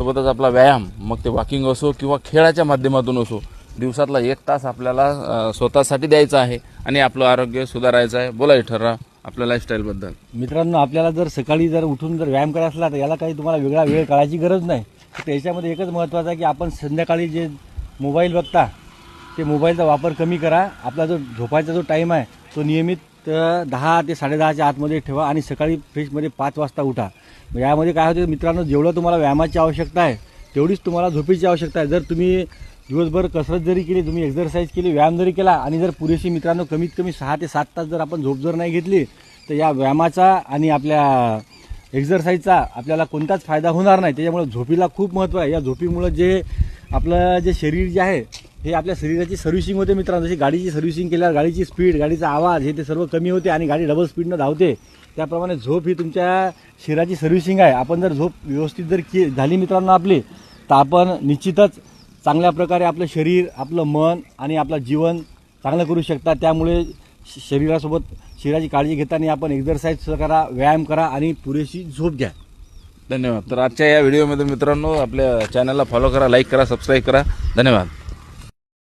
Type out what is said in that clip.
सोबतच आपला व्यायाम मग ते वॉकिंग असो किंवा खेळाच्या माध्यमातून असो दिवसातला एक तास आपल्याला स्वतःसाठी द्यायचा आहे आणि आपलं आरोग्य सुधारायचं आहे. बोला ठरा आपल्या लाईफस्टाईलबद्दल मित्रांनो आपल्याला जर सकाळी जर उठून जर व्यायाम करायचा असला तर याला काही तुम्हाला वेगळा वेळ काढायची गरज नाही. तर त्याच्यामध्ये एकच महत्त्वाचं आहे की आपण संध्याकाळी जे मोबाईल बघता ते मोबाईलचा वापर कमी करा. आपला जो झोपायचा जो टाईम आहे तो नियमित तर दहा ते साडेदहाच्या आतमध्ये ठेवा आणि सकाळी फ्रेशमध्ये पाच वाजता उठा. मग यामध्ये काय होते मित्रांनो जेवढं तुम्हाला व्यायामाची आवश्यकता आहे तेवढीच तुम्हाला झोपेची आवश्यकता आहे. जर तुम्ही दिवसभर कसरत जरी केली तुम्ही एक्झरसाईज केली व्यायाम जरी केला आणि जर पुरेशी मित्रांनो कमीत कमी सहा ते सात तास जर आपण झोप जर नाही घेतली तर या व्यायामाचा आणि आपल्या एक्झरसाईजचा आपल्याला कोणताच फायदा होणार नाही. त्याच्यामुळे झोपीला खूप महत्त्व आहे. या झोपीमुळं जे आपलं जे शरीर जे आहे हे आपल्या शरीराची सर्व्हिसिंग होते मित्रांनो. जशी गाडीची सर्व्हिसिंग केल्यावर गाडीची स्पीड गाडीचा आवाज हे ते सर्व कमी होते आणि गाडी डबल स्पीडनं धावते. त्याप्रमाणे झोप ही तुमच्या शरीराची सर्व्हिसिंग आहे. आपण जर झोप व्यवस्थित जर के झाली मित्रांनो आपली तर आपण निश्चितच चांगल्या प्रकारे आपलं शरीर आपलं मन आणि आपलं जीवन चांगलं करू शकता. त्यामुळे शरीरासोबत शरीराची काळजी घेताना आपण एक्झरसाईज करा व्यायाम करा आणि पुरेशी झोप घ्या. धन्यवाद. तर आजच्या या व्हिडिओमध्ये मित्रांनो आपल्या चॅनलला फॉलो करा लाईक करा सबस्क्राईब करा. धन्यवाद.